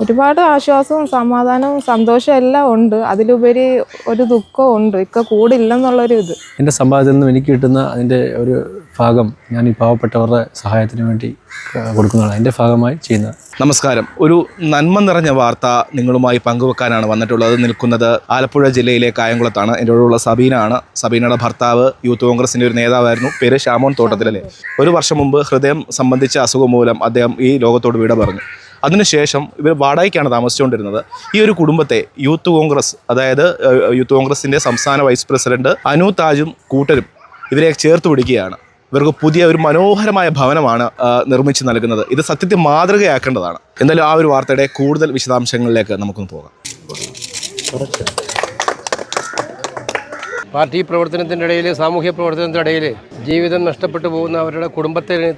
ഒരുപാട് ആശ്വാസവും സമാധാനവും സന്തോഷവും എല്ലാം ഉണ്ട്. അതിലുപരി ഒരു ദുഃഖവും ഉണ്ട്. ഇക്ക കൂടില്ലെന്നുള്ളൊരു ഇത്. എന്റെ സമ്പാദ്യത്തിൽ നിന്നും എനിക്ക് കിട്ടുന്ന അതിന്റെ ഒരു ഭാഗം ഞാൻ ഈ പാവപ്പെട്ടവരുടെ സഹായത്തിന് വേണ്ടി കൊടുക്കുന്നതാണ്. അതിന്റെ ഭാഗമായി ചെയ്യുന്നത്. നമസ്കാരം. ഒരു നന്മ നിറഞ്ഞ വാർത്ത നിങ്ങളുമായി പങ്കുവെക്കാനാണ് വന്നിട്ടുള്ളത്. നിൽക്കുന്നത് ആലപ്പുഴ ജില്ലയിലെ കായംകുളത്താണ്. എന്റെ കൂടെയുള്ള സബീന ആണ് സബീനയുടെ ഭർത്താവ് യൂത്ത് കോൺഗ്രസിന്റെ ഒരു നേതാവായിരുന്നു. പേര് ശ്യാമോൻ തോട്ടത്തിലല്ലേ? ഒരു വർഷം മുമ്പ് ഹൃദയം സംബന്ധിച്ച അസുഖം മൂലം അദ്ദേഹം ഈ ലോകത്തോട് വിട പറഞ്ഞു. അതിനുശേഷം ഇവർ വാടകയ്ക്കാണ് താമസിച്ചുകൊണ്ടിരുന്നത്. ഈ ഒരു കുടുംബത്തെ യൂത്ത് കോൺഗ്രസ് അതായത് യൂത്ത് കോൺഗ്രസിന്റെ സംസ്ഥാന വൈസ് പ്രസിഡന്റ് അനു താജും കൂട്ടരും ഇവരെ ചേർത്ത് പിടിക്കുകയാണ്. ഇവർക്ക് പുതിയ ഒരു മനോഹരമായ ഭവനമാണ് നിർമ്മിച്ച് നൽകുന്നത്. ഇത് സത്യത്തെ മാതൃകയാക്കേണ്ടതാണ്. എന്തായാലും ആ ഒരു വാർത്തയുടെ കൂടുതൽ വിശദാംശങ്ങളിലേക്ക് നമുക്കൊന്ന് പോകാം. പാർട്ടി പ്രവർത്തനത്തിന്റെ ഇടയിൽ സാമൂഹ്യ പ്രവർത്തനത്തിന്റെ ഇടയിൽ ജീവിതം നഷ്ടപ്പെട്ടു പോകുന്ന അവരുടെ കുടുംബത്തിന്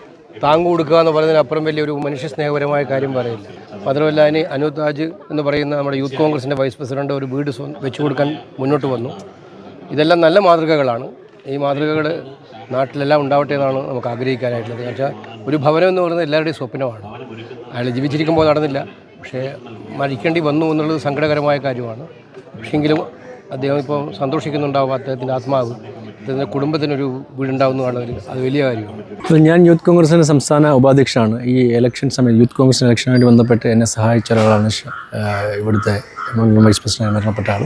താങ്ങു കൊടുക്കുക എന്ന് പറയുന്നതിനപ്പുറം വലിയൊരു മനുഷ്യ സ്നേഹപരമായ കാര്യം പറയില്ല. മാത്രമല്ല അതിന് അനു താജ് എന്ന് പറയുന്ന നമ്മുടെ യൂത്ത് കോൺഗ്രസിന്റെ വൈസ് പ്രസിഡന്റ് ഒരു വീട് വെച്ചു കൊടുക്കാൻ മുന്നോട്ട് വന്നു. ഇതെല്ലാം നല്ല മാതൃകകളാണ്. ഈ മാതൃകകൾ നാട്ടിലെല്ലാം ഉണ്ടാവട്ടെ എന്നാണ് നമുക്ക് ആഗ്രഹിക്കാനായിട്ടുള്ളത്. വെച്ചാൽ ഒരു ഭവനം എന്ന് പറയുന്നത് എല്ലാവരുടെയും സ്വപ്നമാണ്. അയാൾ ജീവിച്ചിരിക്കുമ്പോൾ നടന്നില്ല. പക്ഷേ മരിക്കേണ്ടി വന്നു എന്നുള്ളത് സങ്കടകരമായ കാര്യമാണ്. പക്ഷേങ്കിലും അദ്ദേഹം ഇപ്പോൾ സന്തോഷിക്കുന്നുണ്ടാവും അദ്ദേഹത്തിന്റെ ആത്മാവ്. അദ്ദേഹത്തിന്റെ കുടുംബത്തിനൊരു വീടുണ്ടാവുന്നതാണ് അത് വലിയ കാര്യമാണ്. ഞാൻ യൂത്ത് കോൺഗ്രസിന്റെ സംസ്ഥാന ഉപാധ്യക്ഷനാണ്. ഈ ഇലക്ഷൻ സമയത്ത് യൂത്ത് കോൺഗ്രസ് ഇലക്ഷനുമായിട്ട് ബന്ധപ്പെട്ട് എന്നെ സഹായിച്ച ഒരാളാണ് ഇവിടുത്തെ വൈസ് പ്രസിഡന്റ് മരണപ്പെട്ട ആൾ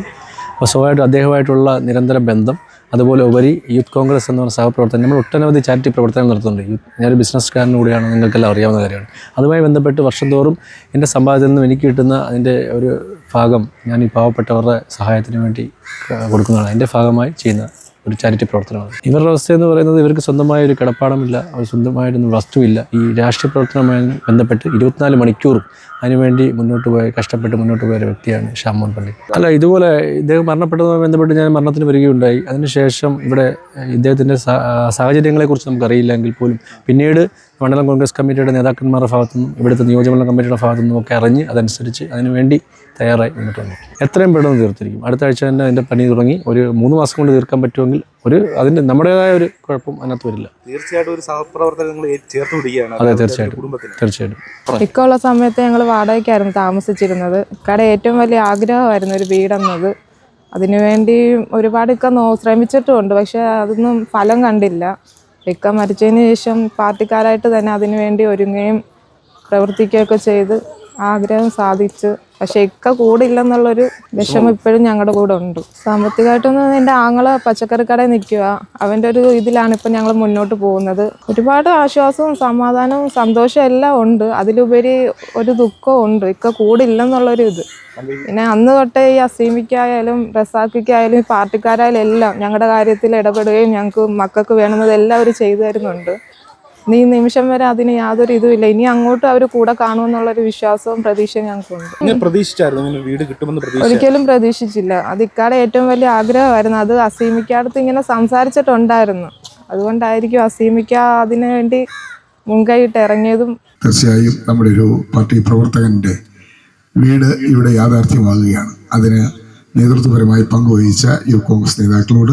അപ്പോൾ സ്വഭാവമായിട്ടും അദ്ദേഹമായിട്ടുള്ള നിരന്തര ബന്ധം അതുപോലെ ഉപരി യൂത്ത് കോൺഗ്രസ് എന്ന് പറഞ്ഞ സഹപ്രവർത്തനം നമ്മൾ ഒട്ടനവധി ചാരിറ്റി പ്രവർത്തനം നടത്തുന്നുണ്ട്. യൂത്ത് ഞാനൊരു ബിസിനസ്സുകാരനും കൂടിയാണ് നിങ്ങൾക്കെല്ലാം അറിയാവുന്ന കാര്യമാണ്. അതുമായി ബന്ധപ്പെട്ട് വർഷം തോറും എന്റെ സമ്പാദ്യത്തിൽ നിന്നും എനിക്ക് കിട്ടുന്ന അതിന്റെ ഒരു ഭാഗം ഞാൻ ഈ പാവപ്പെട്ടവരുടെ സഹായത്തിന് വേണ്ടി കൊടുക്കുന്നതാണ്. അതിന്റെ ഭാഗമായി ചെയ്യുന്ന ഒരു ചാരിറ്റി പ്രവർത്തനമാണ്. ഇവരുടെ അവസ്ഥ എന്ന് പറയുന്നത് ഇവർക്ക് സ്വന്തമായ ഒരു കിടപ്പാടമില്ല സ്വന്തമായിട്ടൊന്നും വസ്തുവില്ല. ഈ രാഷ്ട്രീയ പ്രവർത്തനവുമായി ബന്ധപ്പെട്ട് ഇരുപത്തിനാല് മണിക്കൂറും അതിനുവേണ്ടി മുന്നോട്ട് പോയ കഷ്ടപ്പെട്ട് മുന്നോട്ട് പോയ വ്യക്തിയാണ് ഷാമോൻ പള്ളി. അല്ല ഇതുപോലെ ഇദ്ദേഹം മരണപ്പെട്ടതുമായി ബന്ധപ്പെട്ട് ഞാൻ മരണത്തിന് വരികയുണ്ടായി. അതിനുശേഷം ഇവിടെ ഇദ്ദേഹത്തിന്റെ സാഹചര്യങ്ങളെക്കുറിച്ച് നമുക്കറിയില്ലെങ്കിൽ പോലും പിന്നീട് മണ്ഡലം കോൺഗ്രസ് കമ്മിറ്റിയുടെ നേതാക്കന്മാരുടെ ഭാഗത്തു നിന്നും ഇവിടുത്തെ നിയോജകമണ്ഡലം കമ്മിറ്റിയുടെ ഭാഗത്തു നിന്നും ഒക്കെ അറിഞ്ഞ് അതനുസരിച്ച് അതിനുവേണ്ടി തയ്യാറായി മുന്നോട്ട് വന്നു. എത്രയും പെട്ടെന്ന് തീർത്തിരിക്കും. അടുത്ത ആഴ്ച തന്നെ അതിന്റെ പണി തുടങ്ങി ഒരു മൂന്ന് മാസം കൊണ്ട് തീർക്കാൻ പറ്റുമെങ്കിൽ ഒരു അതിന്റെ നമ്മുടേതായ ഒരു കുഴപ്പം അതിനകത്ത് വരില്ല. തീർച്ചയായിട്ടും ഒരു സഹപ്രവർത്തകങ്ങൾ ചേർത്ത് പിടിക്കുകയാണ്. അതെ തീർച്ചയായിട്ടും. തീർച്ചയായിട്ടും. ഇക്ക ഉള്ള സമയത്ത് ഞങ്ങൾ വാടകയ്ക്കായിരുന്നു താമസിച്ചിരുന്നത്. കട ഏറ്റവും വലിയ ആഗ്രഹമായിരുന്നു ഒരു വീടെന്നത്. അതിനുവേണ്ടി ഒരുപാട് ഇക്ക നോ ശ്രമിച്ചിട്ടുമുണ്ട്. പക്ഷെ അതൊന്നും ഫലം കണ്ടില്ല. ഇക്ക മരിച്ചതിന് ശേഷം പാർട്ടിക്കാരായിട്ട് തന്നെ അതിനുവേണ്ടി ഒരുങ്ങുകയും പ്രവർത്തിക്കുകയൊക്കെ ചെയ്ത് ആഗ്രഹം സാധിച്ചു. പക്ഷെ ഇക്ക കൂടില്ലെന്നുള്ളൊരു വിഷമം ഇപ്പോഴും ഞങ്ങളുടെ കൂടെ ഉണ്ട്. സാമ്പത്തികമായിട്ടൊന്നും എന്റെ ആങ്ങളെ പച്ചക്കറി കടയിൽ നിൽക്കുക. അവന്റെ ഒരു ഇതിലാണ് ഇപ്പം ഞങ്ങൾ മുന്നോട്ട് പോകുന്നത്. ഒരുപാട് ആശ്വാസവും സമാധാനവും സന്തോഷവും എല്ലാം ഉണ്ട്. അതിലുപരി ഒരു ദുഃഖവും ഉണ്ട്. ഇക്ക കൂടില്ലെന്നുള്ളൊരു ഇത്. പിന്നെ അന്ന് തൊട്ടേ ഈ അസീമിക്കായാലും റസാക്കിക്കായാലും ഈ പാർട്ടിക്കാരായാലും എല്ലാം ഞങ്ങളുടെ കാര്യത്തിൽ ഇടപെടുകയും ഞങ്ങൾക്ക് മക്കൾക്ക് വേണമെന്നതെല്ലാം അവർ ചെയ്തു തരുന്നുണ്ട്. ഈ നിമിഷം വരെ അതിന് യാതൊരു ഇതുമില്ല ഇനി അങ്ങോട്ട് അവർ കൂടെ കാണുമെന്നുള്ളൊരു വിശ്വാസവും പ്രതീക്ഷയും ഞങ്ങൾക്കുണ്ട്. പ്രതീക്ഷിച്ചായിരുന്നു. വീട് കിട്ടുമെന്ന് ഒരിക്കലും പ്രതീക്ഷിച്ചില്ല. അത് ഇക്കാടെ ഏറ്റവും വലിയ ആഗ്രഹമായിരുന്നു. അത് അസീമിക്കടുത്ത് ഇങ്ങനെ സംസാരിച്ചിട്ടുണ്ടായിരുന്നു. അതുകൊണ്ടായിരിക്കും അസീമിക്ക അതിനു വേണ്ടി മുൻകൈയിട്ട് ഇറങ്ങിയതും തീർച്ചയായും നമ്മുടെ ഒരു പാർട്ടി പ്രവർത്തകന്റെ വീട് ഇവിടെ യാഥാർത്ഥ്യമാകുകയാണ്. അതിന് നേതൃത്വപരമായി പങ്കുവഹിച്ച യൂത്ത് കോൺഗ്രസ് നേതാക്കളോട്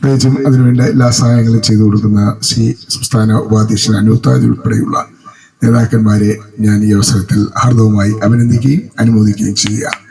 പ്രത്യേകിച്ചും അതിനുവേണ്ട എല്ലാ സഹായങ്ങളും ചെയ്തു കൊടുക്കുന്ന സി സംസ്ഥാന ഉപാധ്യക്ഷൻ അനുത്താജ് ഉൾപ്പെടെയുള്ള നേതാക്കന്മാരെ ഞാൻ ഈ അവസരത്തിൽ ഹാർദവുമായി അഭിനന്ദിക്കുകയും അനുമോദിക്കുകയും ചെയ്യുകയാണ്.